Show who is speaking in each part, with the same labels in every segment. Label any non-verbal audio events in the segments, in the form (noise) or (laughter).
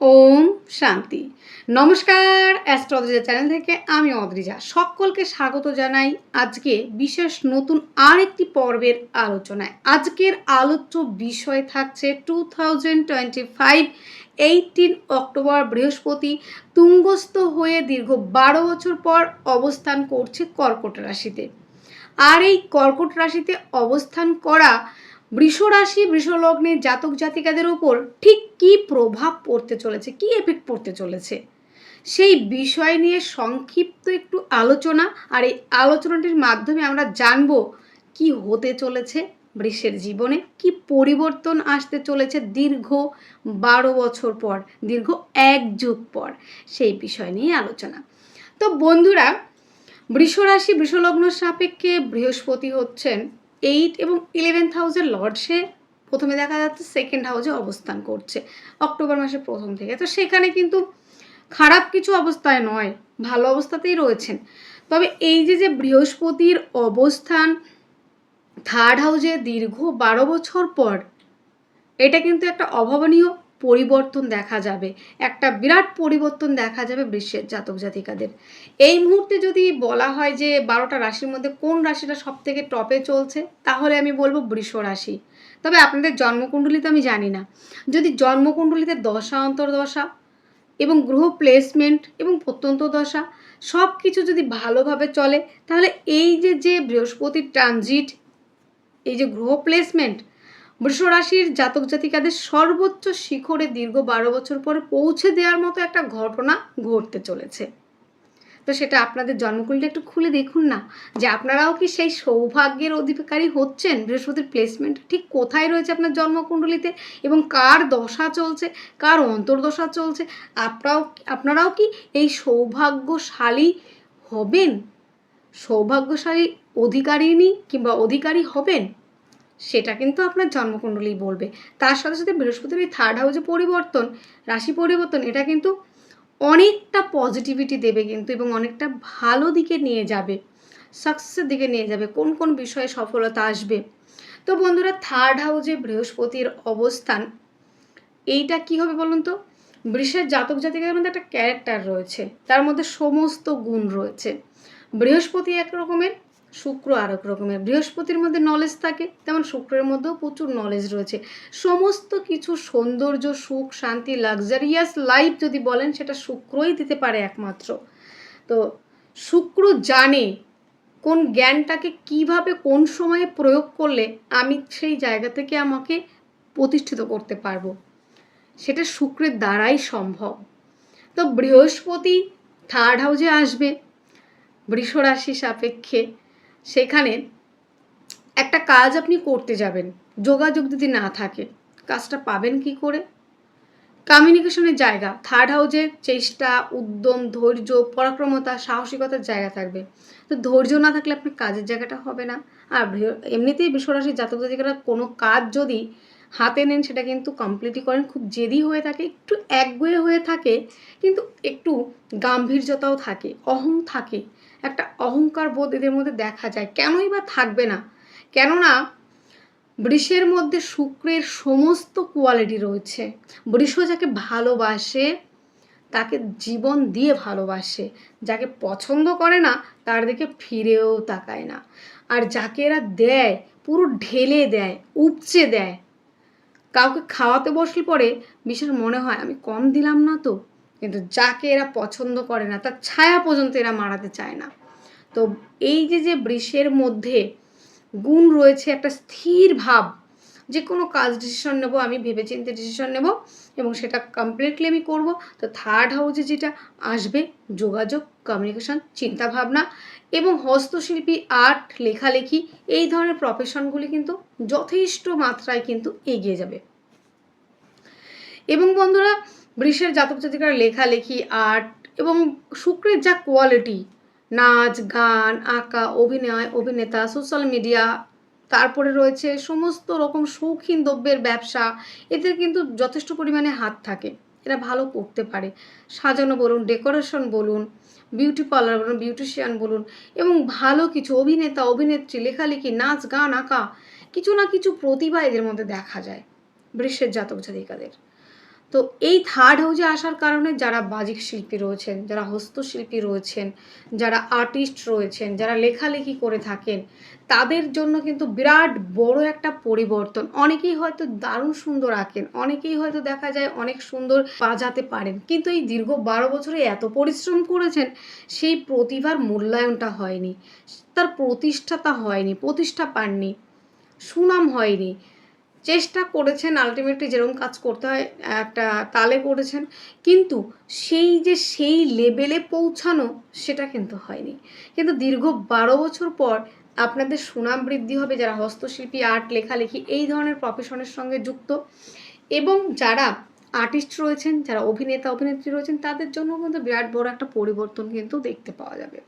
Speaker 1: ওম শান্তি। নমস্কার astrology channel থেকে আমি অদ্রিজা সকলকে স্বাগত জানাই আজকে বিশেষ নতুন আরেকটি পর্বের আলোচনায়। আজকের আলোচ্য বিষয় থাকছে two thousand twenty five eighteen October বৃহস্পতি, তুঙ্গস্থ হয়ে দীর্ঘ বারো বছর পর অবস্থান করছে কর্কট রাশিতে। আর এই কর্কট রাশিতে অবস্থান করা বৃষ রাশি বৃষলগ্নের জাতক জাতিকাদের উপর ঠিক কী প্রভাব পড়তে চলেছে, কী এফেক্ট পড়তে চলেছে? সেই বিষয় নিয়ে সংক্ষিপ্ত একটু আলোচনা আর এই আলোচনাটির মাধ্যমে আমরা জানব কি হতে চলেছে বৃষের জীবনে, কি পরিবর্তন আসতে চলেছে দীর্ঘ বারো বছর পর, দীর্ঘ এক যুগ পর, সেই বিষয় নিয়ে আলোচনা। তো বন্ধুরা, বৃষরাশি, বৃষলগ্ন সাপেক্ষে বৃহস্পতি হচ্ছেন এইট এবং ইলেভেন্থ হাউসের লর্ডসে প্রথমে দেখা যাচ্ছে সেকেন্ড হাউসে অবস্থান করছে, অক্টোবর মাসের প্রথম থেকে। তো সেখানে কিন্তু খারাপ কিছু অবস্থায় নয়, ভালো অবস্থাতেই রয়েছেন। তবে এই যে যে বৃহস্পতির অবস্থান থার্ড হাউসে দীর্ঘ বারো বছর পর, এটা কিন্তু একটা অভাবনীয় পরিবর্তন দেখা যাবে, একটা বিরাট পরিবর্তন দেখা যাবে বৃশ্বের জাতক জাতিকাদের। এই মুহূর্তে যদি বলা হয় যে বারোটা রাশির মধ্যে কোন রাশিটা সব থেকে টপে চলছে, তাহলে আমি বলব বৃষ রাশি। তবে আপনাদের জন্মকুণ্ডলিতে আমি জানি না। যদি জন্মকুণ্ডলিতে দশা, অন্তর্দশা এবং গ্রহ প্লেসমেন্ট এবং প্রত্যন্ত দশা সব কিছু যদি ভালোভাবে চলে, তাহলে এই যে যে বৃহস্পতির ট্রানজিট এই যে গ্রহ প্লেসমেন্ট বৃষ রাশির জাতক জাতিকাদের সর্বোচ্চ শিখরে দীর্ঘ বারো বছর পরে পৌঁছে দেওয়ার মতো একটা ঘটনা ঘটতে চলেছে। তো সেটা আপনাদের জন্মকুণ্ডলী একটু খুলে দেখুন না, যে আপনারাও কি সেই সৌভাগ্যের অধিকারী হচ্ছেন? বৃহস্পতির প্লেসমেন্ট ঠিক কোথায় রয়েছে আপনার জন্মকুণ্ডলিতে? এবং কার দশা চলছে? কার অন্তর্দশা চলছে? আপনারাও আপনারাও কি এই সৌভাগ্যশালী হবেন? সৌভাগ্যশালী অধিকারিণী কিংবা অধিকারী হবেন? সেটা কিন্তু আপনার জন্মকুণ্ডলী বলবে। তার সাথে সাথে বৃহস্পতির এই থার্ড হাউসে পরিবর্তন, রাশি পরিবর্তন, এটা কিন্তু অনেকটা পজিটিভিটি দেবে কিন্তু এবং অনেকটা ভালো দিকে নিয়ে যাবে। সাকসেসের দিকে নিয়ে যাবে। কোন কোন বিষয়ে সফলতা আসবে? তো বন্ধুরা থার্ড হাউসে বৃহস্পতির অবস্থান, এইটা কি হবে বলুন তো? বৃষের জাতক জাতিকার মধ্যে একটা ক্যারেক্টার রয়েছে। তার মধ্যে সমস্ত গুণ রয়েছে। বৃহস্পতি এক রকমের শুক্র আর এক রকমের। বৃহস্পতির মধ্যে নলেজ থাকে, তেমন শুক্রের মধ্যেও প্রচুর নলেজ রয়েছে। সমস্ত কিছু সৌন্দর্য, সুখ, শান্তি লাক্সারিয়াস লাইফ যদি বলেন, সেটা শুক্রই দিতে পারে একমাত্র। তো শুক্র জানে কোন জ্ঞানটাকে কীভাবে, কোন সময়ে প্রয়োগ করলে আমি সেই জায়গা থেকে আমাকে প্রতিষ্ঠিত করতে পারব। সেটা শুক্রের দ্বারাই সম্ভব। তো বৃহস্পতি থার্ড হাউজে আসবে বৃষরাশি সাপেক্ষে। সেখানে একটা কাজ আপনি করতে যাবেন, যোগাযোগ যদি না থাকে, কাজটা পাবেন কি করে? কমিউনিকেশনের জায়গা থার্ড হাউসে চেষ্টা, উদ্যম, ধৈর্য, পরাক্রমতা, সাহসিকতার জায়গা থাকবে। তো ধৈর্য না থাকলে আপনার কাজের জায়গাটা হবে না। আর এমনিতেই বিশ্বরাশির জাতক জাতিকারা কোনো কাজ যদি হাতে নেন, সেটা কিন্তু কমপ্লিটই করেন, খুব জেদি হয়ে থাকে, একটু একগুয়ে হয়ে থাকে, কিন্তু একটু গাম্ভীর্যতাও থাকে, অহং থাকে। একটা অহংকার বোধ এদের মধ্যে দেখা যায়। কেনই বা থাকবে না? কেননা বৃষের মধ্যে শুক্রের সমস্ত কোয়ালিটি রয়েছে। বৃষ যাকে ভালোবাসে, তাকে জীবন দিয়ে ভালোবাসে। যাকে পছন্দ করে না, তার দিকে ফিরেও তাকায় না। আর যাকে এরা দেয়, পুরো ঢেলে দেয়, উপচে দেয়। কাউকে খাওয়াতে বসলে পরে বিশেষ মনে হয়, আমি কম দিলাম না তো? কিন্তু যাকে এরা পছন্দ করে না, তার ছায়া পর্যন্ত এরা মারাতে চায় না। তো এই যে যে বৃষের মধ্যে গুণ রয়েছে, একটা স্থির ভাব, যে কোনো কাজ ডিসিশন নেব, আমি ভেবেচিন্তে ডিসিশন নেব এবং সেটা কমপ্লিটলি আমি করব, তো থার্ড হাউসে যেটা আসবে, যোগাযোগ কমিউনিকেশন চিন্তাভাবনা এবং হস্তশিল্পী আর্ট লেখালেখি, এই ধরনের প্রফেশনগুলি কিন্তু যথেষ্ট মাত্রায় কিন্তু এগিয়ে যাবে। এবং বন্ধুরা বৃষের জাতক জাতিকার লেখালেখি, আর্ট এবং শুক্রের যা কোয়ালিটি, নাচ, গান, আঁকা, অভিনয়, অভিনেতা, সোশ্যাল মিডিয়া, তারপরে রয়েছে সমস্ত রকম শৌখিন দ্রব্যের ব্যবসা। এদের কিন্তু যথেষ্ট পরিমাণে হাত থাকে। এরা ভালো করতে পারে। সাজানো বলুন, ডেকোরেশন বলুন, বিউটি পার্লার বলুন, বিউটিশিয়ান বলুন এবং ভালো কিছু অভিনেতা, অভিনেত্রী, লেখালেখি, নাচ, গান, আঁকা, কিছু না কিছু প্রতিভা এদের মধ্যে দেখা যায় বৃষের জাতক জাতিকাদের। তো এই থার্ড হাউজে আসার কারণে যারা বাজিক শিল্পী রয়েছেন, যারা হস্তশিল্পী রয়েছেন, যারা আর্টিস্ট রয়েছেন, যারা লেখালেখি করে থাকেন, তাদের জন্য কিন্তু বিরাট বড় একটা পরিবর্তন। অনেকেই হয়তো দারুণ সুন্দর আঁকেন, অনেকেই হয়তো দেখা যায় অনেক সুন্দর বাজাতে পারেন, কিন্তু এই দীর্ঘ বারো বছরে এত পরিশ্রম করেছেন, সেই প্রতিভার মূল্যায়নটা হয়নি, তার প্রতিষ্ঠাতা হয়নি, প্রতিষ্ঠা পাননি, সুনাম হয়নি। চেষ্টা করেছেন আলটিমেটলি যেরকম কাজ করতে হয়, একটা তালে করেছেন, কিন্তু সেই যে সেই লেভেলে পৌঁছানো সেটা কিন্তু হয়নি। কিন্তু দীর্ঘ বারো বছর পর আপনাদের সুনাম বৃদ্ধি হবে যারা হস্তশিল্পী আর্ট লেখালেখি এই ধরনের প্রফেশনের সঙ্গে যুক্ত। এবং যারা আর্টিস্ট রয়েছেন, যারা অভিনেতা, অভিনেত্রী রয়েছেন, তাদের জন্য কিন্তু বিরাট বড় একটা পরিবর্তন কিন্তু দেখতে পাওয়া যাবে।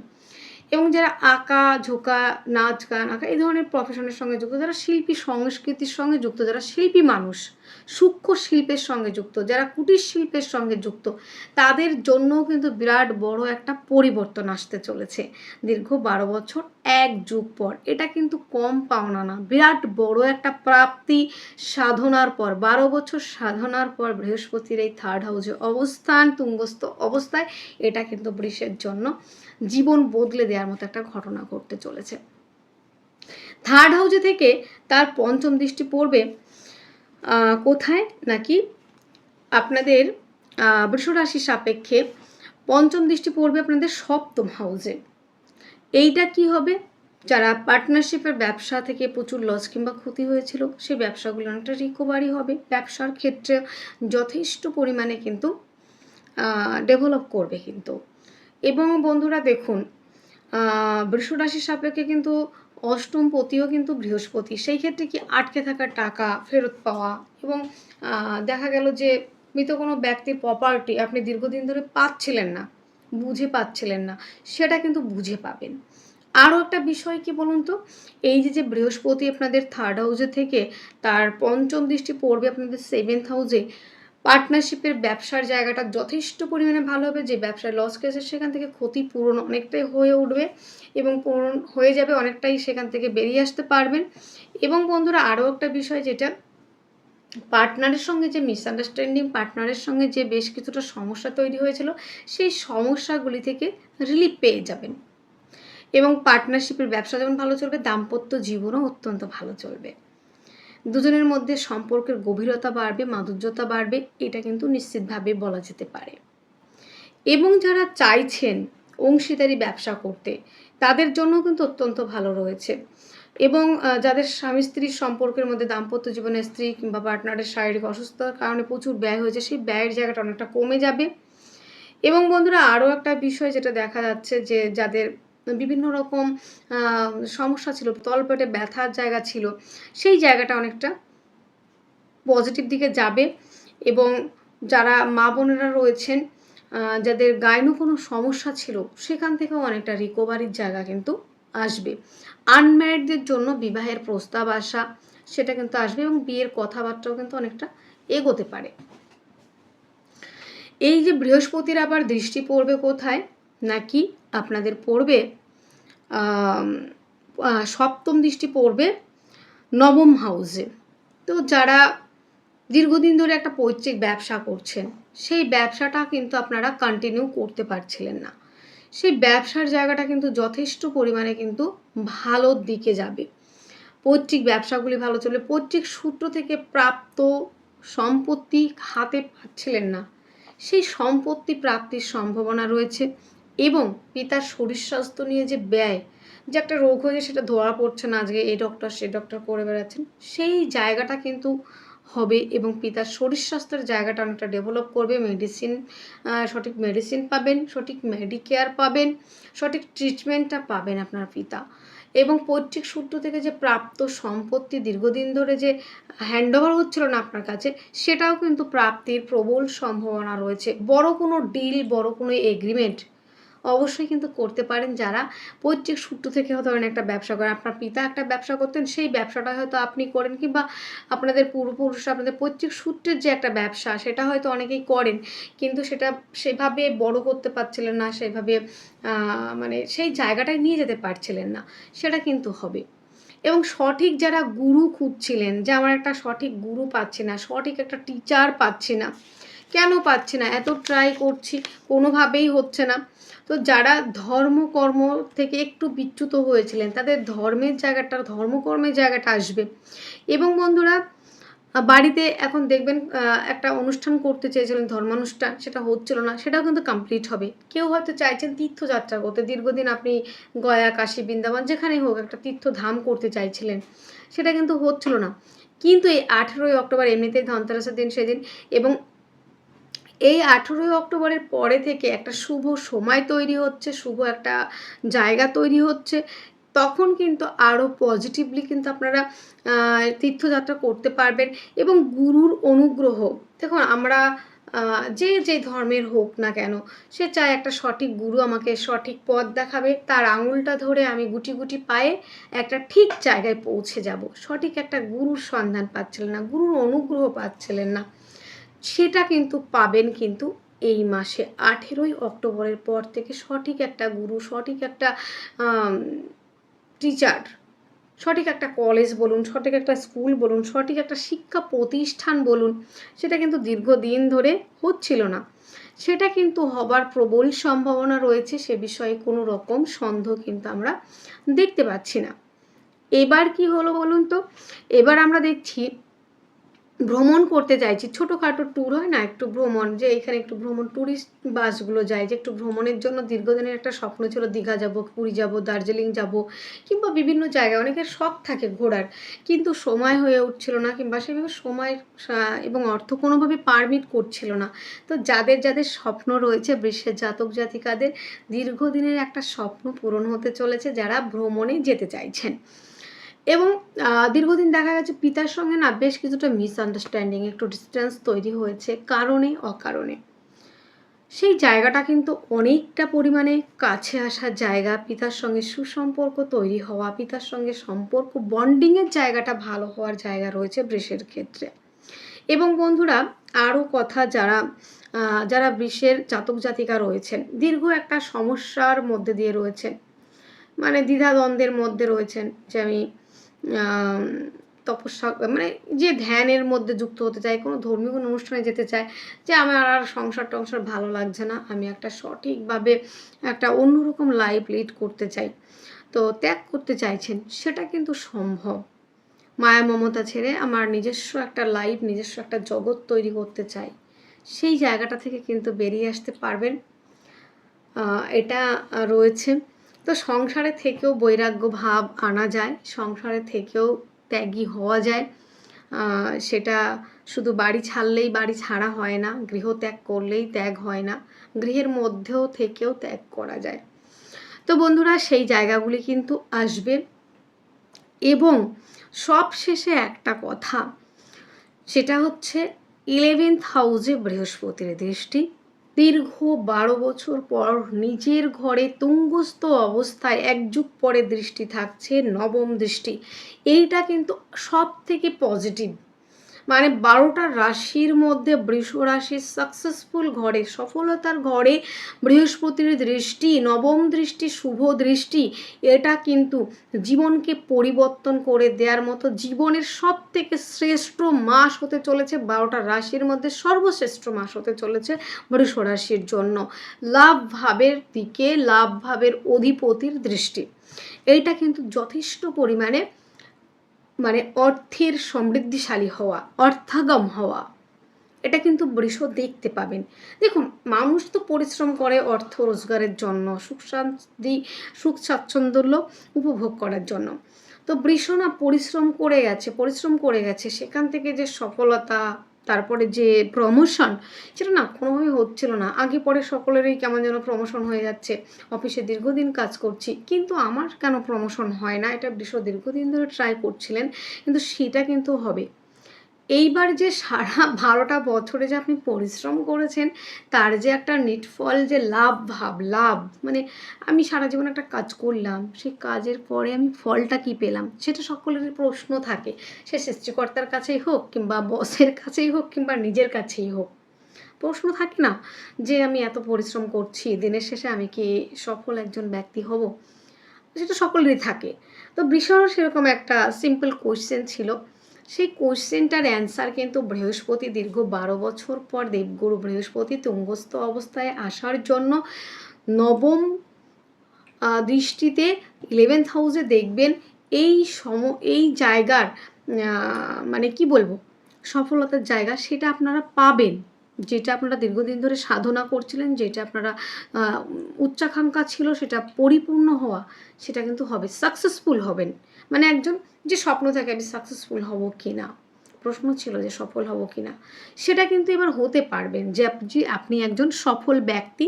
Speaker 1: এবং যারা আঁকা, ঝোঁকা, নাচ, গান, আঁকা এই ধরনের প্রফেশনের সঙ্গে যুক্ত, যারা শিল্পী, সংস্কৃতির সঙ্গে যুক্ত, যারা শিল্পী মানুষ, সূক্ষ্ম শিল্পের সঙ্গে যুক্ত, যারা কুটির শিল্পের সঙ্গে যুক্ত, তাদের জন্যও কিন্তু বিরাট বড় একটা পরিবর্তন আসতে চলেছে। দীর্ঘ বারো বছর, এক যুগ পর। এটা কিন্তু কম পাওনা না। বিরাট বড় একটা প্রাপ্তি সাধনার পর। বারো বছর সাধনার পর বৃহস্পতির এই থার্ড হাউসে অবস্থান, তুঙ্গস্থ অবস্থায়, এটা কিন্তু বৃষের জন্য জীবন বদলে দেওয়ার মতো একটা ঘটনা ঘটতে চলেছে। থার্ড হাউজে থেকে তার পঞ্চম দৃষ্টি পড়বে কোথায়? নাকি আপনাদের আহ, বৃষ রাশির সাপেক্ষে পঞ্চম দৃষ্টি পড়বে আপনাদের সপ্তম হাউসে এইটা কি হবে? যারা পার্টনারশিপের ব্যবসা থেকে প্রচুর লস কিংবা ক্ষতি হয়েছিল সেই ব্যবসাগুলো অনেকটা রিকভারি হবে। ব্যবসার ক্ষেত্রে যথেষ্ট পরিমাণে কিন্তু ডেভেলপ করবে কিন্তু। এবং বন্ধুরা দেখুন বৃষ রাশির সাপেক্ষে কিন্তু অষ্টম পতিও কিন্তু বৃহস্পতি। সেই ক্ষেত্রে কি আটকে থাকা টাকা, ফেরত পাওয়া এবং দেখা গেল যে মৃত কোনো ব্যক্তির প্রপার্টি আপনি দীর্ঘদিন ধরে পাচ্ছিলেন না, বুঝে পাচ্ছিলেন না, সেটা কিন্তু বুঝে পাবেন। আরও একটা বিষয় কি বলুন তো? এই যে যে বৃহস্পতি আপনাদের থার্ড হাউসে থেকে, তার পঞ্চম দৃষ্টি পড়বে আপনাদের সেভেন্থ হাউসে পার্টনারশিপের ব্যবসার জায়গাটা যথেষ্ট পরিমাণে ভালো হবে, যে ব্যবসায় লস গেছে সেখান থেকে ক্ষতিপূরণ অনেকটাই হয়ে উঠবে এবং পূরণ হয়ে যাবে অনেকটাই সেখান থেকে বেরিয়ে আসতে পারবেন। এবং বন্ধুরা আরও একটা বিষয় যেটা পার্টনারের সঙ্গে যে মিসআন্ডারস্ট্যান্ডিং পার্টনারের সঙ্গে যে বেশ কিছুটা সমস্যা তৈরি হয়েছিল, সেই সমস্যাগুলি থেকে রিলিফ পেয়ে যাবেন। এবং পার্টনারশিপের ব্যবসা যেমন ভালো চলবে, দাম্পত্য জীবনও অত্যন্ত ভালো চলবে। দুজনের মধ্যে সম্পর্কের গভীরতা বাড়বে, মাধুর্যতা বাড়বে, এটা কিন্তু নিশ্চিতভাবে বলা যেতে পারে। এবং যারা চাইছেন অংশীদারি ব্যবসা করতে, তাদের জন্য কিন্তু অত্যন্ত ভালো রয়েছে। এবং যাদের স্বামী স্ত্রীর সম্পর্কের মধ্যে দাম্পত্য জীবনে স্ত্রী কিংবা পার্টনারের শারীরিক অসুস্থতার কারণে প্রচুর ব্যয় হয়েছে, সেই ব্যয়ের জায়গাটা অনেকটা কমে যাবে। এবং বন্ধুরা, আরও একটা বিষয় যেটা দেখা যাচ্ছে যে, যাদের বিভিন্ন রকম সমস্যা ছিল, তলপেটে ব্যথার জায়গা ছিল, সেই জায়গাটা অনেকটা পজিটিভ দিকে যাবে এবং যারা মা বোনেরা রয়েছেন যাদের গাইনো কোনো সমস্যা ছিল, সেখান থেকেও অনেকটা রিকভারির জায়গা কিন্তু আসবে। আনম্যারিডদের জন্য বিবাহের প্রস্তাব আসা, সেটা কিন্তু আসবে এবং বিয়ের কথাবার্তাও কিন্তু অনেকটা এগোতে পারে। এই যে বৃহস্পতির আবার দৃষ্টি পড়বে কোথায়, নাকি আপনাদের পড়বে সপ্তম দৃষ্টি পড়বে নবম হাউসে। তো যারা দীর্ঘদিন ধরে একটা পৈতৃক ব্যবসা করছেন, সেই ব্যবসাটা কিন্তু আপনারা কন্টিনিউ করতে পারছিলেন না। সেই ব্যবসার জায়গাটা কিন্তু যথেষ্ট পরিমাণে কিন্তু ভালোর দিকে যাবে। পৈতৃক ব্যবসাগুলি ভালো চলবে পৈতৃক সূত্র থেকে প্রাপ্ত সম্পত্তি হাতে পাচ্ছিলেন না। সেই সম্পত্তি প্রাপ্তির সম্ভাবনা রয়েছে। এবং পিতার শরীর স্বাস্থ্য নিয়ে যে ব্যয়, যে একটা রোগ হয়েছে সেটা ধরা পড়ছে না, আজকে এই ডক্টর সে ডক্টর করে বেড়াচ্ছেন, সেই জায়গাটা কিন্তু হবে এবং পিতার শরীর স্বাস্থ্যের জায়গাটা অনেকটা ডেভেলপ করবে মেডিসিন সঠিক মেডিসিন পাবেন, সঠিক মেডিকেয়ার পাবেন, সঠিক ট্রিটমেন্টটা পাবেন আপনার পিতা। এবং পৈতৃক সূত্র থেকে যে প্রাপ্ত সম্পত্তি দীর্ঘদিন ধরে যে হ্যান্ডওভার হচ্ছিল না আপনার কাছে, সেটাও কিন্তু প্রাপ্তির প্রবল সম্ভাবনা রয়েছে। বড় কোনো ডিল বড় কোনো এগ্রিমেন্ট অবশ্যই কিন্তু করতে পারেন যারা। পৈতৃক সূত্র থেকে হয়তো ধরেন একটা ব্যবসা করেন। আপনার পিতা একটা ব্যবসা করতেন, সেই ব্যবসাটা হয়তো আপনি করেন কিংবা আপনাদের পূর্বপুরুষ, আপনাদের পৈতৃক সূত্রের যে একটা ব্যবসা, সেটা হয়তো অনেকেই করেন। কিন্তু সেটা সেভাবে বড় করতে পারছিলেন না, সেভাবে মানে সেই জায়গাটায় নিয়ে যেতে পারছিলেন না। সেটা কিন্তু হবে। এবং সঠিক যারা গুরু খুঁজছিলেন, যে আমার একটা সঠিক গুরু পাচ্ছি না, সঠিক একটা টিচার পাচ্ছি না, কেন পাচ্ছি না? এত ট্রাই করছি, কোনোভাবেই হচ্ছে না। তো যারা ধর্মকর্ম থেকে একটু বিচ্যুত হয়েছিলেন, তাদের ধর্মের জায়গাটা, ধর্মকর্মের জায়গাটা আসবে। এবং বন্ধুরা বাড়িতে এখন দেখবেন একটা অনুষ্ঠান করতে চেয়েছিলেন ধর্মানুষ্ঠান, সেটা হচ্ছিল না, সেটাও কিন্তু কমপ্লিট হবে। কেউ হয়তো চাইছেন তীর্থযাত্রা করতে, দীর্ঘদিন আপনি গয়া, কাশী, বৃন্দাবন, যেখানেই হোক একটা তীর্থধাম করতে চাইছিলেন, সেটা কিন্তু হচ্ছিল না। কিন্তু এই আঠেরোই অক্টোবর এমনিতেই ধনতেরাসের দিন সেদিন এবং এই আঠেরোই অক্টোবরের পরে থেকে একটা শুভ সময় তৈরি হচ্ছে, শুভ একটা জায়গা তৈরি হচ্ছে। তখন কিন্তু আরও পজিটিভলি কিন্তু আপনারা তীর্থযাত্রা করতে পারবেন এবং গুরুর অনুগ্রহ। দেখুন, আমরা যে যে ধর্মের হোক না কেন, সে চায় একটা সঠিক গুরু আমাকে সঠিক পথ দেখাবে, তার আঙুলটা ধরে আমি গুটি গুটি পায়ে একটা ঠিক জায়গায় পৌঁছে যাব। সঠিক একটা গুরুর সন্ধান পাচ্ছিলেন না, গুরুর অনুগ্রহ পাচ্ছিলেন না। সেটা কিন্তু পাবেন কিন্তু এই মাসে। আঠেরোই অক্টোবরের পর থেকে সঠিক একটা গুরু, সঠিক একটা টিচার সঠিক একটা কলেজ বলুন, সঠিক একটা স্কুল বলুন, সঠিক একটা শিক্ষা প্রতিষ্ঠান বলুন, সেটা কিন্তু দীর্ঘদিন ধরে হচ্ছিল না। সেটা কিন্তু হবার প্রবল সম্ভাবনা রয়েছে, সে বিষয়ে কোনো রকম সন্দেহ কিন্তু আমরা দেখতে পাচ্ছি না। এবার কি হলো বলুন তো? এবার আমরা দেখছি ভ্রমণ করতে চাইছি ছোটোখাটো ট্যুর হয় না, একটু ভ্রমণ, যে এখানে একটু ভ্রমণ ট্যুরিস্ট বাসগুলো যায়, যে একটু ভ্রমণের জন্য দীর্ঘদিনের একটা স্বপ্ন ছিল, দীঘা যাব, পুরী যাব, দার্জিলিং যাব, কিংবা বিভিন্ন জায়গায় অনেকের শখ থাকে ঘোরার, কিন্তু সময় হয়ে উঠছিল না, কিংবা সেভাবে সময় এবং অর্থ কোনোভাবে পারমিট করছিল না। তো যাদের যাদের স্বপ্ন রয়েছে, বিশ্বের জাতক জাতিকাদের, দীর্ঘদিনের একটা স্বপ্ন পূরণ হতে চলেছে, যারা ভ্রমণে যেতে চাইছেন। এবং দীর্ঘদিন দেখা গেছে পিতার সঙ্গে না বেশ কিছুটা মিসআন্ডারস্ট্যান্ডিং একটু ডিস্টেন্স তৈরি হয়েছে কারণে অকারণে। সেই জায়গাটা কিন্তু অনেকটা পরিমাণে কাছে আসার জায়গা পিতার সঙ্গে সুসম্পর্ক তৈরি হওয়া পিতার সঙ্গে সম্পর্ক বন্ডিংয়ের জায়গাটা ভালো হওয়ার জায়গা রয়েছে বৃষের ক্ষেত্রে। এবং বন্ধুরা আরও কথা যারা যারা বৃষের জাতক জাতিকা রয়েছেন দীর্ঘ একটা সমস্যার মধ্যে দিয়ে রয়েছেন মানে দ্বিধাদ্বন্দ্বের মধ্যে রয়েছেন যে আমি আম, তপস্যা মানে যে ধ্যানের মধ্যে যুক্ত হতে চায়, কোনো ধর্মীয় কোনো অনুষ্ঠানে যেতে চায়, যে আমার আর সংসার টংসার ভালো লাগছে না, আমি একটা সঠিকভাবে একটা অন্যরকম লাইফ লিড করতে চাই। তো ত্যাগ করতে চাইছেন, সেটা কিন্তু সম্ভব। মায়া মমতা ছেড়ে আমার নিজস্ব একটা লাইফ নিজস্ব একটা জগৎ তৈরি করতে চাই, সেই জায়গাটা থেকে কিন্তু বেরিয়ে আসতে পারবেন। এটা রয়েছে। তো সংসারে থেকেও বৈরাগ্য ভাব আনা যায়, সংসারে থেকেও ত্যাগী হওয়া যায়। সেটা শুধু বাড়ি ছাড়লেই বাড়ি ছাড়া হয় না গৃহ ত্যাগ করলেই ত্যাগ হয় না, গৃহের মধ্যেও থেকেও ত্যাগ করা যায়। তো বন্ধুরা, সেই জায়গাগুলি কিন্তু আসবে। এবং সব শেষে একটা কথা, সেটা হচ্ছে ইলেভেন্থ হাউসে বৃহস্পতির দৃষ্টি। দীর্ঘ বারো বছর পর নিজের ঘরে তুঙ্গস্থ অবস্থায় এক যুগ পরে দৃষ্টি থাকছে নবম দৃষ্টি। এইটা কিন্তু সব থেকে পজিটিভ মানে বারোটা রাশির মধ্যে বৃষ রাশির সাকসেসফুল ঘরে, সফলতার ঘরে বৃহস্পতির দৃষ্টি, নবম দৃষ্টি, শুভ দৃষ্টি, এটা কিন্তু জীবনকে পরিবর্তন করে দেওয়ার মতো জীবনের সব থেকে শ্রেষ্ঠ মাস হতে চলেছে বারোটা রাশির মধ্যে, সর্বশ্রেষ্ঠ মাস হতে চলেছে বৃষ রাশির জন্য। লাভ ভাবের দিকে, লাভ ভাবের অধিপতির দৃষ্টি। এইটা কিন্তু যথেষ্ট পরিমাণে মানে অর্থের সমৃদ্ধিশালী হওয়া, অর্থাগম হওয়া। এটা কিন্তু বৃষ দেখতে পাবেন। দেখুন, মানুষ তো পরিশ্রম করে অর্থ রোজগারের জন্য, সুখ শান্তি, সুখ স্বাচ্ছন্দ্য উপভোগ করার জন্য। তো বৃষ না পরিশ্রম করে গেছে, পরিশ্রম করে গেছে। সেখান থেকে যে সফলতা তারপরে যে প্রমোশন সেটা না কোনোভাবেই হচ্ছিল না। আগে পরে সকলেরই কেমন যেন প্রমোশন হয়ে যাচ্ছে। অফিসে দীর্ঘদিন কাজ করছি, কিন্তু আমার কেন প্রমোশন হয় না? এটা বিশ্ব দীর্ঘদিন ধরে ট্রাই করছিলেন, কিন্তু সেটা কিন্তু হবে। এইবার যে সারা (laughs) বারোটা বছরে যে আপনি পরিশ্রম করেছেন, তার যে একটা নিটফল, যে লাভ ভাব, লাভ মানে আমি সারা জীবন একটা কাজ করলাম, সেই কাজের পরে আমি ফলটা কি পেলাম? সেটা সকলের প্রশ্ন থাকে। সে সৃষ্টিকর্তার কাছেই হোক কিংবা বসের কাছেই হোক কিংবা নিজের কাছেই হোক। প্রশ্ন থাকে না যে আমি এত পরিশ্রম করছি, দিনের শেষে আমি কি সফল একজন ব্যক্তি হব? সেটা সকলেরই থাকে। তো বৃষণও সেরকম একটা সিম্পল কোয়েশ্চেন ছিল। সেই কোশ্চেনটার অ্যান্সার কিন্তু বৃহস্পতি দীর্ঘ বারো বছর পর দেবগুরু বৃহস্পতি তুঙ্গস্থ অবস্থায় আসার জন্য নবম দৃষ্টিতে ইলেভেন্থ হাউসে দেখবেন এই সম, এই জায়গার মানে কি বলব? সফলতার জায়গা সেটা আপনারা পাবেন। যেটা আপনারা দীর্ঘদিন ধরে সাধনা করছিলেন, যেটা আপনারা উচ্চাকাঙ্ক্ষা ছিল, সেটা পরিপূর্ণ হওয়া, সেটা কিন্তু হবে সাকসেসফুল হবেন। মানে একজন যে স্বপ্ন থাকে, আমি সাকসেসফুল হব কি না প্রশ্ন ছিল যে সফল হব কি না সেটা কিন্তু এবার হতে পারবেন। যে আপনি একজন সফল ব্যক্তি,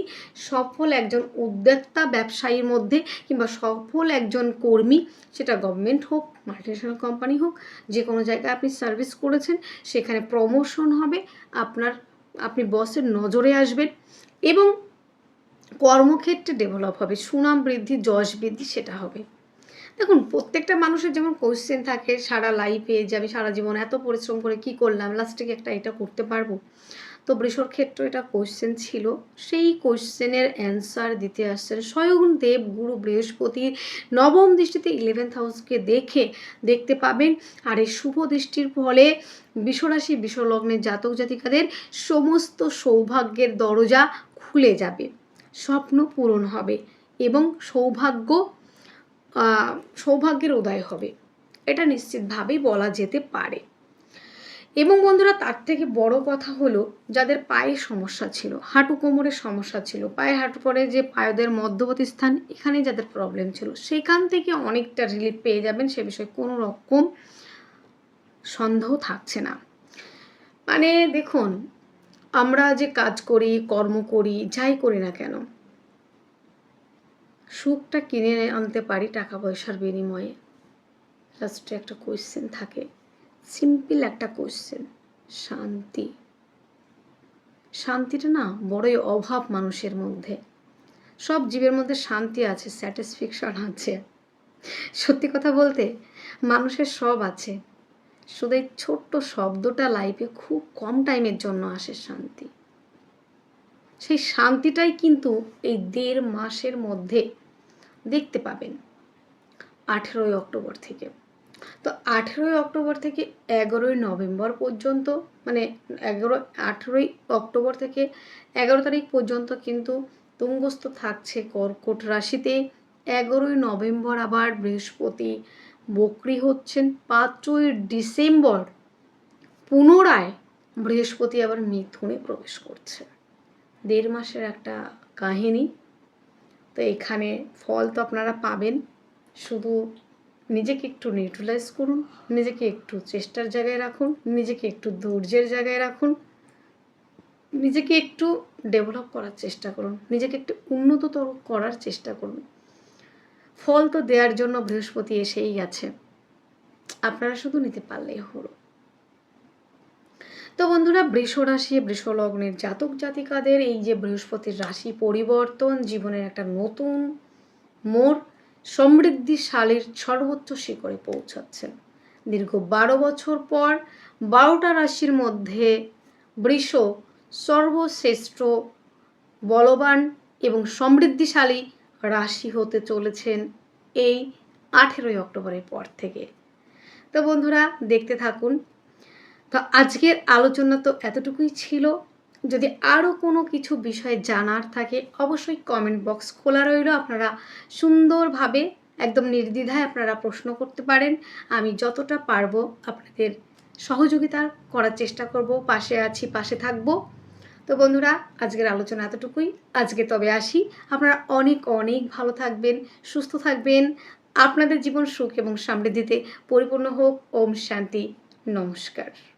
Speaker 1: সফল একজন উদ্যোক্তা ব্যবসায়ীর মধ্যে, কিংবা সফল একজন কর্মী, সেটা গভর্নমেন্ট হোক মাল্টিনেশনাল কোম্পানি হোক যে কোনো জায়গায় আপনি সার্ভিস করেছেন, সেখানে প্রমোশন হবে, আপনার আপনি বসের নজরে আসবেন এবং কর্মক্ষেত্রে ডেভেলপ হবে, সুনাম বৃদ্ধি, যশ বৃদ্ধি, সেটা হবে। দেখুন, প্রত্যেকটা মানুষের যেমন কোশ্চেন থাকে, সারা লাইফে যে আমি সারা জীবন এত পরিশ্রম করে কি করলাম লাস্টে একটা এটা করতে পারব। তো বৃষর ক্ষেত্র এটা কোশ্চেন ছিল। সেই কোশ্চেনের অ্যান্সার দিতে আসছেন স্বয়ং দেব গুরু বৃহস্পতির নবম দৃষ্টিতে ইলেভেন্থ হাউসকে দেখে দেখতে পাবেন। আর এই শুভ দৃষ্টির ফলে বিশ্বরাশি, বিশ্বলগ্নের জাতক জাতিকাদের সমস্ত সৌভাগ্যের দরজা খুলে যাবে। স্বপ্ন পূরণ হবে এবং সৌভাগ্য সৌভাগ্যের উদয় হবে। এটা নিশ্চিতভাবেই বলা যেতে পারে। এবং বন্ধুরা, তার থেকে বড় কথা হলো যাদের পায়ে সমস্যা ছিল, হাঁটু কোমরের সমস্যা ছিল, পায়ে হাঁটু পরে যে পায়দের মধ্যবর্তী স্থান, এখানে যাদের প্রবলেম ছিল, সেখান থেকে অনেকটা রিলিফ পেয়ে যাবেন, সে বিষয়ে কোনো রকম সন্দেহ থাকছে না। মানে দেখুন, আমরা যে কাজ করি, কর্ম করি, যাই করি না কেন, সুখটা কিনে আনতে পারি টাকা পয়সার বিনিময়ে। লাস্টে একটা কোয়েশ্চেন থাকে। সিম্পল একটা কোশ্চেন শান্তি। শান্তিটা না বড়ই অভাব মানুষের মধ্যে। সব জীবের মধ্যে শান্তি আছে স্যাটিসফ্যাকশন আছে। সত্যি কথা বলতে, মানুষের সব আছে। শুধু এই ছোট্ট শব্দটা লাইফে খুব কম টাইমের জন্য আসে শান্তি। সেই শান্তিটাই কিন্তু এই দেড় মাসের মধ্যে দেখতে পাবেন। আঠেরোই অক্টোবর থেকে। তো আঠেরোই অক্টোবর থেকে এগারোই নভেম্বর পর্যন্ত মানে এগারো, আঠেরোই অক্টোবর থেকে এগারো তারিখ পর্যন্ত কিন্তু তুঙ্গস্থ থাকছে কর্কট রাশিতে। এগারোই নভেম্বর আবার বৃহস্পতি বকরি হচ্ছেন। পাঁচই ডিসেম্বর পুনরায় বৃহস্পতি আবার মিথুনে প্রবেশ করছে। দেড় মাসের একটা কাহিনী। তো এখানে ফল তো আপনারা পাবেন। শুধু নিজেকে একটু নিউট্রালাইজ করুন, নিজেকে একটু চেষ্টার জায়গায় রাখুন, নিজেকে একটু ধৈর্যের জায়গায় রাখুন, নিজেকে একটু ডেভেলপ করার চেষ্টা করুন, নিজেকে একটু উন্নততর করার চেষ্টা করুন। ফল তো দেওয়ার জন্য বৃহস্পতি এসেই গেছে আপনারা শুধু নিতে পারলেই হলো। তো বন্ধুরা, বৃষ রাশি, বৃষ লগ্নের জাতক জাতিকাদের এই যে বৃহস্পতির রাশি পরিবর্তন, জীবনের একটা নতুন মোড় সমৃদ্ধিশালীর সর্বোচ্চ শিখরে পৌঁছাচ্ছেন। দীর্ঘ বারো বছর পর বারোটা রাশির মধ্যে বৃষ সর্বশ্রেষ্ঠ, বলবান এবং সমৃদ্ধিশালী রাশি হতে চলেছেন এই আঠেরোই অক্টোবরের পর থেকে। তো বন্ধুরা, দেখতে থাকুন। তো আজকের আলোচনা তো এতটুকুই ছিল। যদি আরও কোনো কিছু বিষয়ে জানার থাকে, অবশ্যই কমেন্ট বক্স খোলা রইল। আপনারা সুন্দরভাবে, একদম নির্দ্বিধায় আপনারা প্রশ্ন করতে পারেন। আমি যতটা পারব আপনাদের সহযোগিতা করার চেষ্টা করব। পাশে আছি, পাশে থাকব। তো বন্ধুরা, আজকের আলোচনা এতটুকুই। আজকে তবে আসি। আপনারা অনেক অনেক ভালো থাকবেন, সুস্থ থাকবেন। আপনাদের জীবন সুখ এবং সমৃদ্ধিতে পরিপূর্ণ হোক। ওম শান্তি। নমস্কার।